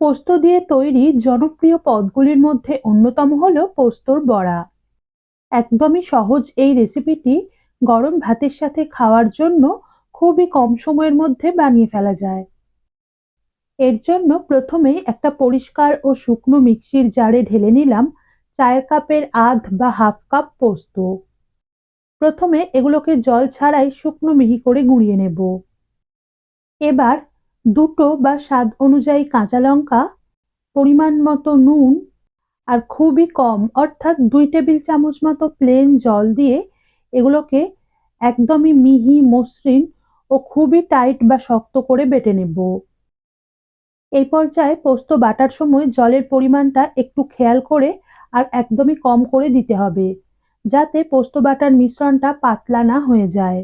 পোস্ত দিয়ে তৈরি জনপ্রিয় পদগুলির মধ্যে অন্যতম হল পোস্তর বড়া। একদমই সহজ এই রেসিপিটি গরম ভাতের সাথে খাওয়ার জন্য খুবই কম সময়ের মধ্যে বানিয়ে ফেলা যায়। এর জন্য প্রথমেই একটা পরিষ্কার ও শুকনো মিক্সির জারে ঢেলে নিলাম চায়ের কাপের আধ বা হাফ কাপ পোস্ত। প্রথমে এগুলোকে জল ছাড়াই শুকনো মিহি করে গুঁড়িয়ে নেব। এবার দুটো বা স্বাদ অনুযায়ী কাঁচা লঙ্কা, পরিমাণ মতো নুন আর খুবই কম, অর্থাৎ দুই টেবিল চামচ মতো প্লেন জল দিয়ে এগুলোকে একদমই মিহি, মসৃণ ও খুবই টাইট বা শক্ত করে বেটে নেব। এই পর্যায়ে পোস্ত বাটার সময় জলের পরিমাণটা একটু খেয়াল করে আর একদমই কম করে দিতে হবে, যাতে পোস্ত বাটার মিশ্রণটা পাতলা না হয়ে যায়।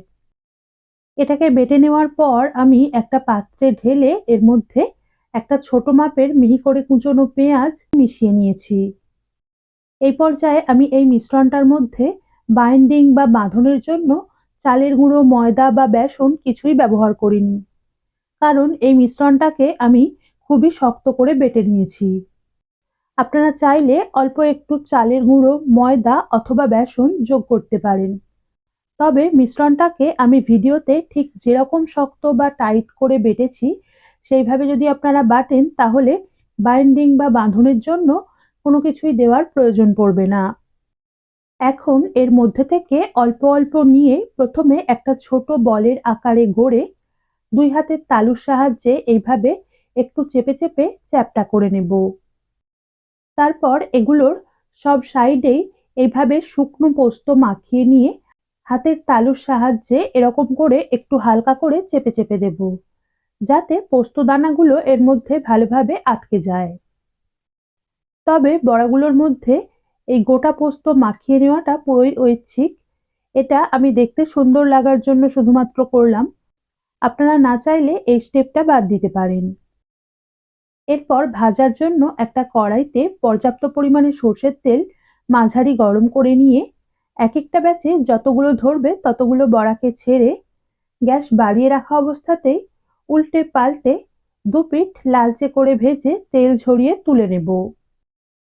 এটাকে বেটে নেওয়ার পর আমি একটা পাত্রে ঢেলে এর মধ্যে একটা ছোট মাপের মিহি করে কুচনো পেঁয়াজ মিশিয়ে নিয়েছি। এই পর্যায়ে আমি এই মিশ্রণটার মধ্যে বাইন্ডিং বা বাঁধনের জন্য চালের গুঁড়ো, ময়দা বা বেসন কিছুই ব্যবহার করিনি। কারণ এই মিশ্রণটাকে আমি খুবই শক্ত করে বেটে নিয়েছি। আপনারা চাইলে অল্প একটু চালের গুঁড়ো, ময়দা অথবা বেসন যোগ করতে পারেন। তবে মিশ্রণটাকে আমি ভিডিওতে ঠিক যেরকম শক্ত বা টাইট করে বেটেছি, সেইভাবে যদি আপনারা বাটেন তাহলে বাইন্ডিং বা বাঁধনের জন্য কোনো কিছুই দেওয়ার প্রয়োজন পড়বে না। এখন এর মধ্যে থেকে অল্প অল্প নিয়ে প্রথমে একটা ছোট বলের আকারে গড়ে দুই হাতের তালুর সাহায্যে এইভাবে একটু চেপে চেপে চ্যাপটা করে নেব। তারপর এগুলোর সব সাইডেই এইভাবে শুকনো পোস্ত মাখিয়ে নিয়ে হাতের তালুর সাহায্যে এরকম করে একটু হালকা করে চেপে চেপে দেব, যাতে পোস্ত দানাগুলো এর মধ্যে ভালোভাবে আটকে যায়। তবে বড়াগুলোর মধ্যে এই গোটা পোস্ত মাখিয়ে নেওয়াটা পুরোই ঐচ্ছিক। এটা আমি দেখতে সুন্দর লাগার জন্য শুধুমাত্র করলাম। আপনারা না চাইলে এই স্টেপটা বাদ দিতে পারেন। এরপর ভাজার জন্য একটা কড়াইতে পর্যাপ্ত পরিমাণে সর্ষের তেল মাঝারি গরম করে নিয়ে এক একটা ব্যাচে যতগুলো ধরবে, ততগুলো বড়াকে ছেড়ে গ্যাস বাড়িয়ে রাখা অবস্থাতেই উল্টে পাল্টে দু পিঠ লালচে করে ভেজে তেল ঝরিয়ে তুলে নেব।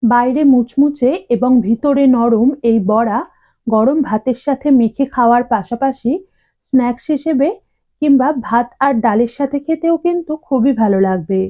বাইরে মুচমুচে এবং ভিতরে নরম এই বড়া গরম ভাতের সাথে মেখে খাওয়ার পাশাপাশি স্ন্যাক্স হিসেবে কিংবা ভাত আর ডালের সাথে খেতেও কিন্তু খুবই ভালো লাগবে।